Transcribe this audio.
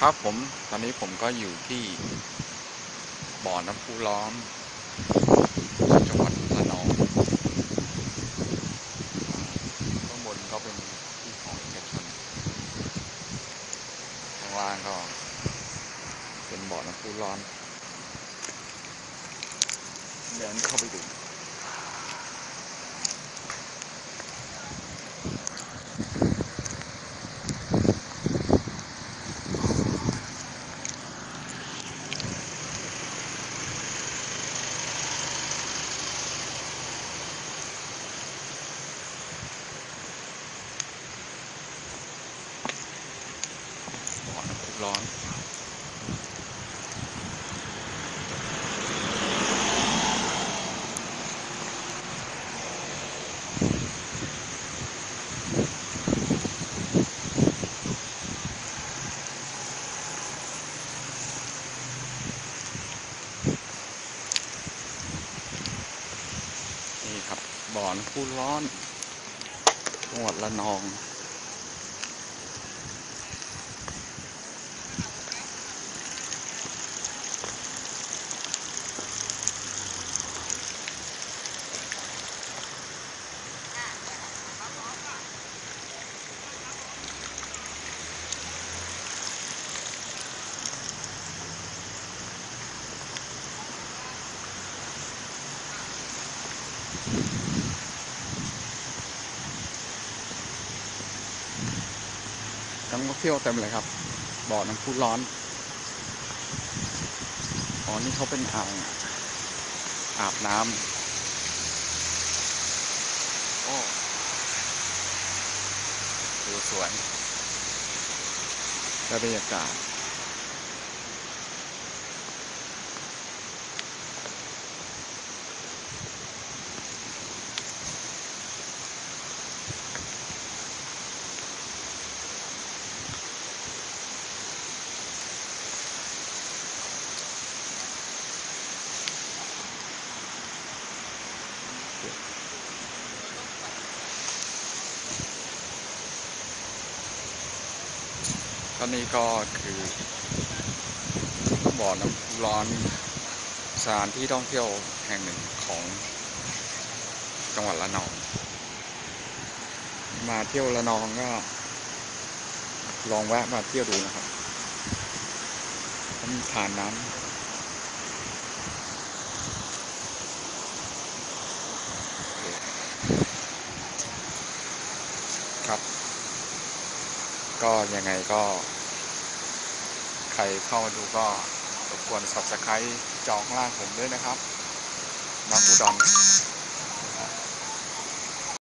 ครับผมตอนนี้ผมก็อยู่ที่บ่อน้ำพุร้อนจังหวัดระนองข้างบนก็เป็นที่ของเอกชนข้างล่างก็เป็นบ่อน้ำพุร้อนเดินเข้าไปดู ร้อน นี่ครับบ่อน้ำพุร้อนจังหวัดระนอง นักท่องเที่ยวเต็มเลยครับ บ่อน้ำพุร้อน อ๋อ นี่เขาเป็นอ่างอาบน้ำ โอ้ดูสวยและบรรยากาศ ตอนนี้ก็คือบ่อน้ำร้อนสถานที่ท่องเที่ยวแห่งหนึ่งของจังหวัดระนอง มาเที่ยวระนองก็ลองแวะมาเที่ยวดูนะครับเขามีทานน้ำครับ ก็ยังไงก็ ใครเข้ามาดูก็รบกวน subscribe จองข้างล่างผมด้วยนะครับน้องอุดร